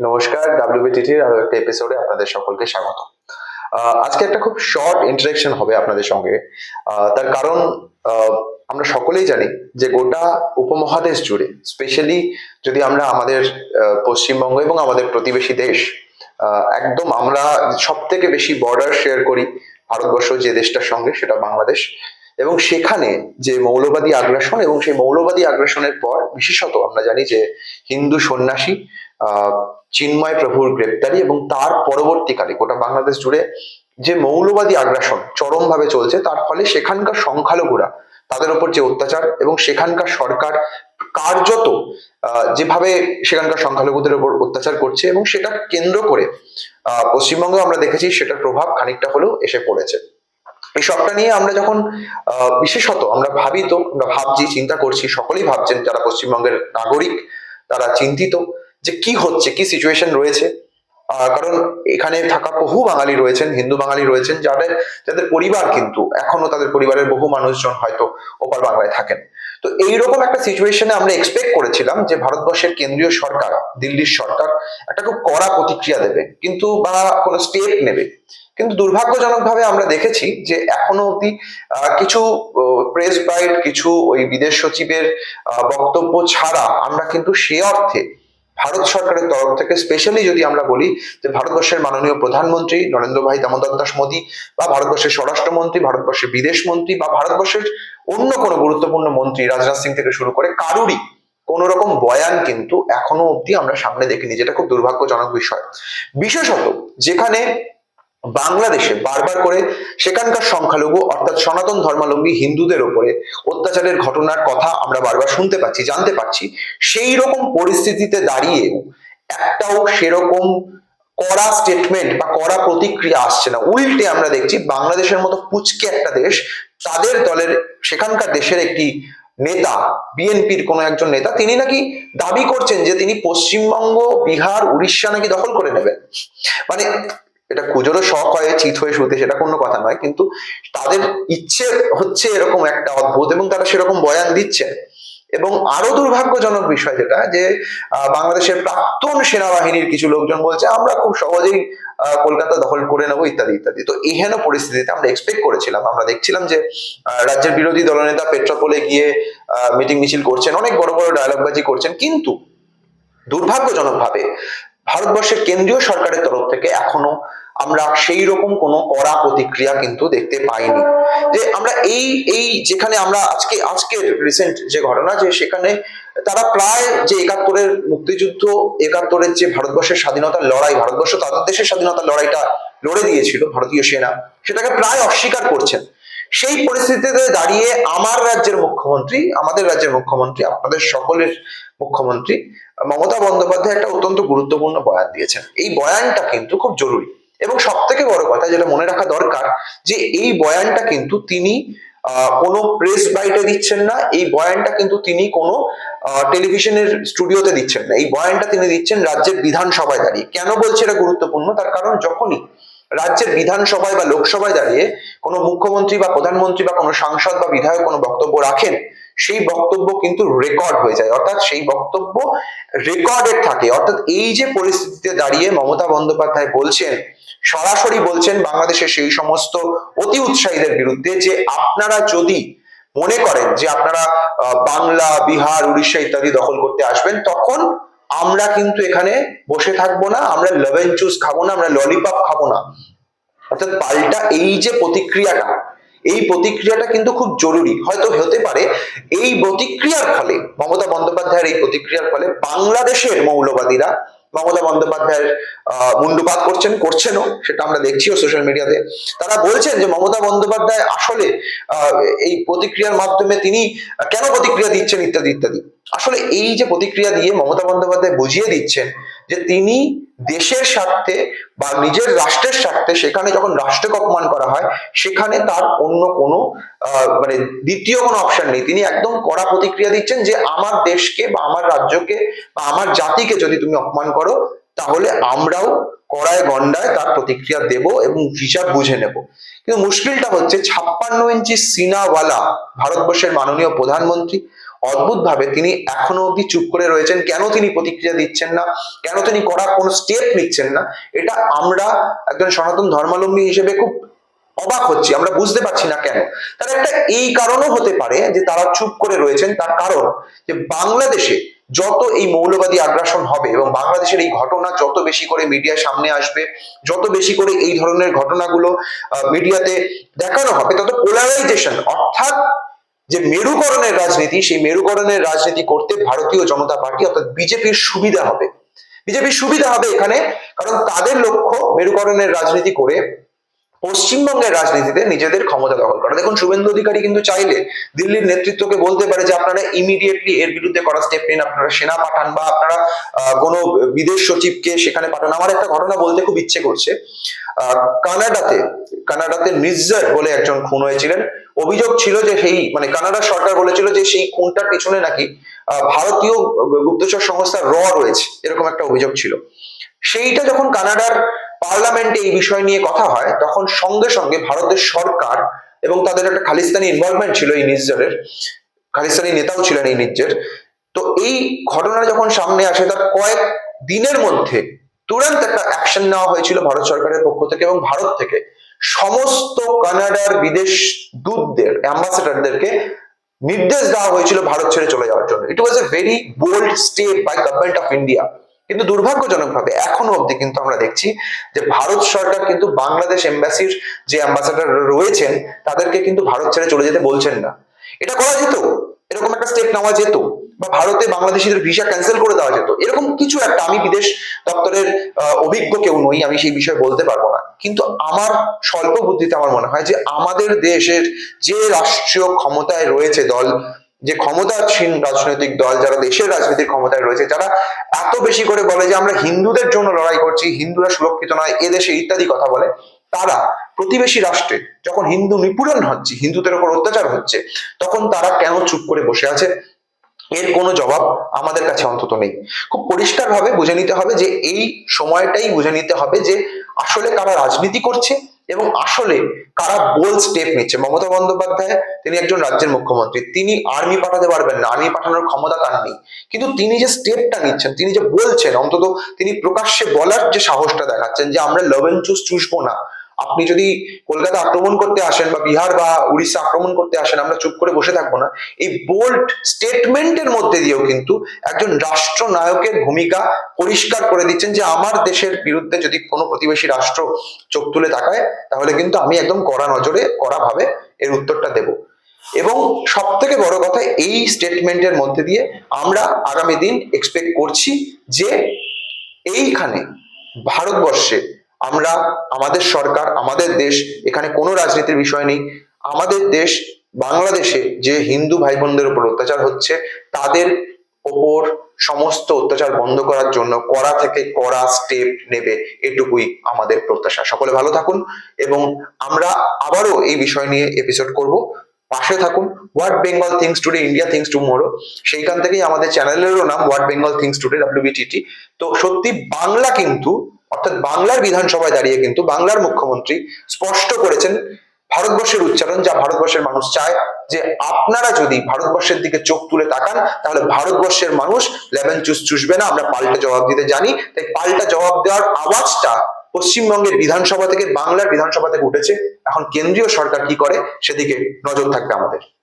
নমস্কার ডাব্লিউবিটিটির আরও একটা এপিসোডে আপনাদের সকলকে স্বাগত। আজকে একটা খুব শর্ট ইন্টারাকশন হবে আপনাদের সঙ্গে। তার কারণ আমরা সকলেই জানি যে গোটা উপমহাদেশ জুড়ে স্পেশালি যদি আমরা আমাদের পশ্চিমবঙ্গ এবং আমাদের প্রতিবেশী দেশ একদম আমরা সব থেকে বেশি বর্ডার শেয়ার করি ভারতবর্ষ যে দেশটার সঙ্গে, সেটা বাংলাদেশ। এবং সেখানে যে মৌলবাদী আগ্রাসন এবং সেই মৌলবাদী আগ্রাসনের পর বিশেষত আমরা জানি যে হিন্দু সন্ন্যাসী, আহ চিন্ময় প্রভুর গ্রেপ্তারি এবং তার পরবর্তীকালে গোটা বাংলাদেশ জুড়ে যে মৌলবাদী আগ্রাসন চরমভাবে চলছে, তার ফলে সেখানকার সংখ্যালঘুরা তাদের উপর যে অত্যাচার এবং সেখানকার সরকার কার্যত যেভাবে সেখানকার সংখ্যালঘুদের উপর অত্যাচার করছে এবং সেটা কেন্দ্র করে পশ্চিমবঙ্গে আমরা দেখেছি সেটার প্রভাব খানিকটা হলেও এসে পড়েছে। এই সবটা নিয়ে আমরা যখন বিশেষত আমরা ভাবি তো আমরা ভাবছি, চিন্তা করছি, সকলেই ভাবছেন যারা পশ্চিমবঙ্গের নাগরিক, তারা চিন্তিত যে কি হচ্ছে, কি সিচুয়েশন রয়েছে? কারণ এখানে থাকা বহু বাঙালি রয়েছেন, হিন্দু বাঙালি রয়েছেন, যাদের যাদের পরিবার কিন্তু এখনও তাদের পরিবারের বহু মানুষজন হয়তো ওপার বাংলায় থাকেন। তো এইরকম একটা সিচুয়েশনে আমরা এক্সপেক্ট করেছিলাম যে ভারতবর্ষের কেন্দ্রীয় সরকার, দিল্লির সরকার একটা খুব কড়া প্রতিক্রিয়া দেবে, কিন্তু বা কোনো স্টেপ নেবে। কিন্তু দুর্ভাগ্যজনকভাবে আমরা দেখেছি যে এখনও অব্দি কিছু প্রেস বাইট কিছু ওই বিদেশ সচিবের বক্তব্য ছাড়া আমরা কিন্তু সে অর্থে ভারত সরকারের তরফ থেকে স্পেশালি যদি আমরা বলি যে ভারতবর্ষের মাননীয় প্রধানমন্ত্রী নরেন্দ্র ভাই দামোদর দাস মোদী বা ভারতবর্ষের স্বরাষ্ট্রমন্ত্রী, ভারতবর্ষের বিদেশ মন্ত্রী বা ভারতবর্ষের অন্য কোনো গুরুত্বপূর্ণ মন্ত্রী রাজনাথ সিং থেকে শুরু করে কারুরই কোন রকম বয়ান কিন্তু এখনও অব্দি আমরা সামনে দেখিনি, যেটা খুব দুর্ভাগ্যজনক বিষয়। বিশেষত যেখানে বাংলাদেশে বারবার করে সেখানকার সংখ্যালঘু অর্থাৎ সনাতন ধর্মাবলম্বী হিন্দুদের ওপরে অত্যাচারের ঘটনার কথা আমরা বারবার শুনতে পাচ্ছি, জানতে পারছি সেই রকম পরিস্থিতিতে দাঁড়িয়েও একটাও সেরকম কড়া স্টেটমেন্ট বা কড়া প্রতিক্রিয়া আসছে না। উল্টে আমরা দেখছি বাংলাদেশের মতো পুচকে একটা দেশ, তাদের দলের সেখানকার দেশের একটি নেতা বিএনপির কোনো একজন নেতা, তিনি নাকি দাবি করছেন যে তিনি পশ্চিমবঙ্গ, বিহার, উড়িষ্যা নাকি দখল করে নেবেন। মানে এটা কুজোরও শখ হয়, চিত হয়ে শুতে, সেটা কোনো কথা নয়, কিন্তু তাদের ইচ্ছে হচ্ছে এরকম একটা অদ্ভুত এবং তারা সেরকম বয়ান দিচ্ছে এবং আরও দুর্ভাগ্যজনক বিষয় যেটা, যে বাংলাদেশের প্রাক্তন সেনাবাহিনীর কিছু লোকজন বলছে, আমরা খুব সহজেই কলকাতা দখল করে নেব, ইত্যাদি ইত্যাদি। তো এহেন পরিস্থিতিতে আমরা এক্সপেক্ট করেছিলাম। আমরা দেখছিলাম যে রাজ্যের বিরোধী দলনেতা পেট্রোপোলে গিয়ে মিটিং মিছিল করছেন, অনেক বড় বড় ডায়লগবাজি করছেন, কিন্তু দুর্ভাগ্যজনকভাবে ভারতবর্ষের কেন্দ্রীয় সরকারের তরফ থেকে এখনও আমরা সেই রকম কোনো কড়া প্রতিক্রিয়া কিন্তু দেখতে পাইনি। যে আমরা এই এই যেখানে আমরা আজকে, আজকের রিসেন্ট যে ঘটনা, যে সেখানে তারা প্রায় যে একাত্তরের মুক্তিযুদ্ধ, একাত্তরের যে ভারতবর্ষের স্বাধীনতার লড়াই, ভারতবর্ষ তাদের দেশের স্বাধীনতার লড়াইটা লড়ে দিয়েছিল ভারতীয় সেনা, সেটাকে প্রায় অস্বীকার করছেন। সেই পরিস্থিতিতে দাঁড়িয়ে আমার রাজ্যের মুখ্যমন্ত্রী, আমাদের রাজ্যের মুখ্যমন্ত্রী, আপনাদের সকলের মুখ্যমন্ত্রী মমতা বন্দ্যোপাধ্যায় একটা অত্যন্ত গুরুত্বপূর্ণ বয়ান দিয়েছেন। এই বয়ানটা কিন্তু খুব জরুরি। এবং সব থেকে বড় কথা যেটা মনে রাখা দরকার, যে এই বয়ানটা কিন্তু তিনি কোনো প্রেস বাইটে দিচ্ছেন না, এই বয়ানটা কিন্তু তিনি কোনো টেলিভিশনের স্টুডিওতে দিচ্ছেন না। এই বয়ানটা তিনি দিচ্ছেন রাজ্যের বিধানসভায় দাঁড়িয়ে। কেন বলছে এটা গুরুত্বপূর্ণ? তার কারণ যখনই রাজ্যের বিধানসভায় বা লোকসভায় দাঁড়িয়ে কোনো মুখ্যমন্ত্রী বা প্রধানমন্ত্রী বা কোনো সাংসদ বা বিধায়ক কোনো বক্তব্য রাখেন, সেই বক্তব্য কিন্তু রেকর্ড হয়ে যায়। অর্থাৎ সেই বক্তব্য রেকর্ডেড থাকে। অর্থাৎ এই যে পরিস্থিতিতে দাঁড়িয়ে মমতা বন্দ্যোপাধ্যায় বলছেন, সরাসরি বলছেন বাংলাদেশের সেই সমস্ত অতি উৎসাহীদের বিরুদ্ধে যে আপনারা যদি মনে করেন যে আপনারা বাংলা, বিহার, উড়িষ্যা ইত্যাদি দখল করতে আসবেন, তখন আমরা কিন্তু এখানে বসে থাকব না, আমরা লেভেন চুজ খাব না, আমরা ললিপপ খাব না। অর্থাৎ পাল্টা এই যে প্রতিক্রিয়াটা, এই প্রতিক্রিয়াটা কিন্তু খুব জরুরি। হয়তো হতে পারে এই প্রতিক্রিয়ার ফলে, মমতা বন্দ্যোপাধ্যায়ের এই প্রতিক্রিয়ার ফলে বাংলাদেশের মৌলবাদীরা মমতা বন্দ্যোপাধ্যায়ের মুন্ডুপাত করছেন, করছেনও, সেটা আমরা দেখছিও সোশ্যাল মিডিয়াতে তারা বলছেন যে মমতা বন্দ্যোপাধ্যায় আসলে এই প্রতিক্রিয়ার মাধ্যমে তিনি কেন প্রতিক্রিয়া দিচ্ছেন ইত্যাদি ইত্যাদি। আসলে এই যে প্রতিক্রিয়া দিয়ে মমতা বন্দ্যোপাধ্যায় বুঝিয়ে দিচ্ছেন যে তিনি দেশের স্বার্থে বা নিজের রাষ্ট্রের স্বার্থে সেখানে যখন রাষ্ট্রকে অপমান করা হয়, সেখানে তার অন্য কোনো মানে দ্বিতীয় কোনো অপশন নেই। তিনি একদম কড়া প্রতিক্রিয়া দিচ্ছেন যে আমার দেশকে বা আমার রাজ্যকে বা আমার জাতিকে যদি তুমি অপমান করো, তাহলে আমরাও কড়ায় গন্ডায় তার প্রতিক্রিয়া দেব এবং হিসাব বুঝে নেব। কিন্তু মুশকিলটা হচ্ছে, ছাপ্পান্ন ইঞ্চি সিনাওয়ালা ভারতবর্ষের মাননীয় প্রধানমন্ত্রী অদ্ভুত ভাবে তিনি এখনও অবধি চুপ করে রয়েছেন। কেন তিনি প্রতিক্রিয়া দিচ্ছেন না? কেন তিনি করা কোনো স্টেপ নিচ্ছেন না? এটা আমরা একজন সনাতন ধর্মাবলম্বী হিসেবে খুব অবাক হচ্ছি। আমরা বুঝতে পারছি না কেন। তার একটা এই কারণও হতে পারে যে তারা চুপ করে রয়েছেন। তার কারণ যে বাংলাদেশে যত এই মৌলবাদী আগ্রাসন হবে এবং বাংলাদেশের এই ঘটনা যত বেশি করে মিডিয়ার সামনে আসবে, যত বেশি করে এই ধরনের ঘটনাগুলো মিডিয়াতে দেখানো হবে, তত পোলারাইজেশন অর্থাৎ যে মেরুকরণের রাজনীতি, সেই মেরুকরণের রাজনীতি করতে ভারতীয় জনতা পার্টি অর্থাৎ বিজেপির সুবিধা হবে। বিজেপির সুবিধা হবে এখানে কারণ তাদের লক্ষ্য মেরুকরণের রাজনীতি করে পশ্চিমবঙ্গের রাজনীতিতে নিজেদের ক্ষমতা দখল করা। দেখুন, শুভেন্দু অধিকারী কিন্তু চাইলে দিল্লির নেতৃত্বকে বলতে পারে যে আপনারা ইমিডিয়েটলি এর বিরুদ্ধে করা স্টেপ নিন, আপনারা সেনা পাঠান বা আপনারা কোনো বিদেশ সচিবকে সেখানে পাঠান। আমার একটা ঘটনা বলতে খুব ইচ্ছে করছে। কানাডাতে কানাডাতে নিজ্জার বলে একজন খুন হয়েছিলেন। অভিযোগ ছিল যে সেই মানে কানাডা সরকার বলেছিল যে সেই খুনটার পিছনে নাকি ভারতীয় গুপ্তচর সংস্থা র রয়েছে, এরকম একটা অভিযোগ ছিল। সেইটা যখন কানাডার পার্লামেন্টে এই বিষয় নিয়ে কথা হয়, তখন সঙ্গে সঙ্গে ভারতের সরকার এবং তাদের একটা খালিস্তানি ইনভলভমেন্ট ছিল এই নির্জারের খালিস্তানি নেতাও ছিলেন এই নির্জের তো এই ঘটনা যখন সামনে আসে, তার কয়েক দিনের মধ্যে তুরন্ত একটা অ্যাকশন নেওয়া হয়েছিল ভারত সরকারের পক্ষ থেকে এবং ভারত থেকে। সমস্ত কানাডার বিদেশ দূতদের অ্যাম্বাসেডারদেরকে নির্দেশ দেওয়া হয়েছিল ভারত ছেড়ে চলে যাওয়ার জন্য। It was a very bold step by government of India কিন্তু দুর্ভাগ্যজনক ভাবে এখনও অবধি কিন্তু আমরা দেখছি যে ভারত সরকার কিন্তু বাংলাদেশ এম্বাসির যে অ্যাম্বাসাডার রয়েছেন, তাদেরকে কিন্তু ভারত ছেড়ে চলে যেতে বলছেন না। এটা করা যেত। এরকম একটা স্টেপ নেওয়া যেত। ভারতে বাংলাদেশিদের ভিসা ক্যান্সেল করে দেওয়া যেত। এরকম কিছু একটা আমি বিদেশ দপ্তরের অভিজ্ঞ কেউ নই, আমি সেই বিষয়ে বলতে পারব না। কিন্তু আমার স্বল্প বুদ্ধিতে আমার মনে হয় যে আমাদের দেশের যে রাষ্ট্রীয় ক্ষমতায় রয়েছে দল, যে ক্ষমতাসীন রাজনৈতিক দল, যারা দেশের রাজনৈতিক ক্ষমতায় রয়েছে, যারা এত বেশি করে বলে যে আমরা হিন্দুদের জন্য লড়াই করছি, হিন্দুরা সুরক্ষিত নয়, এদেশে ইত্যাদি কথা বলে, তারা প্রতিবেশী রাষ্ট্রে যখন হিন্দু নিপীড়ন হচ্ছে, হিন্দুদের উপর অত্যাচার হচ্ছে, তখন তারা কেন চুপ করে বসে আছে? এর কোনো জবাব আমাদের কাছে অন্তত নেই। খুব পরিষ্কার ভাবে বুঝে নিতে হবে যে এই সময়টাই বুঝে নিতে হবে যে আসলে কারা রাজনীতি করছে এবং আসলে কারা বোল স্টেপ নিচ্ছে। মমতা বন্দ্যোপাধ্যায় তিনি একজন রাজ্যের মুখ্যমন্ত্রী। তিনি আর্মি পাঠাতে পারবেন না। আর্মি পাঠানোর ক্ষমতা তার নেই। কিন্তু তিনি যে স্টেপটা নিচ্ছেন, তিনি যে বলছেন, অন্তত তিনি প্রকাশ্যে বলার যে সাহসটা দেখাচ্ছেন যে আমরা লভেন চুজ চুষবো না। আপনি যদি কলকাতা আক্রমণ করতে আসেন বা বিহার বা উড়িষ্যা আক্রমণ করতে আসেন, আমরা চুপ করে বসে থাকব না। এই বোল্ড স্টেটমেন্টের মধ্যে দিয়েও কিন্তু একজন রাষ্ট্রনায়কের ভূমিকা পরিষ্কার করে দিচ্ছেন যে আমার দেশের বিরুদ্ধে যদি কোনো প্রতিবেশী রাষ্ট্র চোখ তুলে তাকায়, তাহলে কিন্তু আমি একদম কড়া নজরে, কড়া ভাবে এর উত্তরটা দেব। এবং সব থেকে বড় কথা, এই স্টেটমেন্টের মধ্যে দিয়ে আমরা আগামী দিন এক্সপেক্ট করছি যে এইখানে ভারতবর্ষে আমরা, আমাদের সরকার, আমাদের দেশ, এখানে কোনো রাজনীতির বিষয় নেই। আমাদের দেশ, বাংলাদেশে যে হিন্দু ভাই বোনদের উপর অত্যাচার হচ্ছে, তাদের ওপর সমস্ত অত্যাচার বন্ধ করার জন্য কড়া থেকে কড়া স্টেপ নেবে এটুকুই আমাদের প্রত্যাশা। সকলে ভালো থাকুন এবং আমরা আবারও এই বিষয় নিয়ে এপিসোড করব। পাশে থাকুন what Bengal thinks today India thinks to tomorrow সেইখান থেকেই আমাদের চ্যানেলেরও নাম what Bengal thinks today WBTT তো সত্যি বাংলা কিন্তু অর্থাৎ বাংলার বিধানসভায় দাঁড়িয়ে কিন্তু বাংলার মুখ্যমন্ত্রী স্পষ্ট করেছেন ভারতবর্ষের উচ্চারণ যা ভারতবর্ষের মানুষ চায় যে আপনারা যদি ভারতবর্ষের দিকে চোখ তুলে তাকান, তাহলে ভারতবর্ষের মানুষ লেমন চুস চুষবে না। আমরা পাল্টা জবাব দিতে জানি। তাই পাল্টা জবাব দেওয়ার আওয়াজটা পশ্চিমবঙ্গের বিধানসভা থেকে, বাংলার বিধানসভা থেকে উঠেছে। এখন কেন্দ্রীয় সরকার কি করে, সেদিকে নজর থাকবে আমাদের।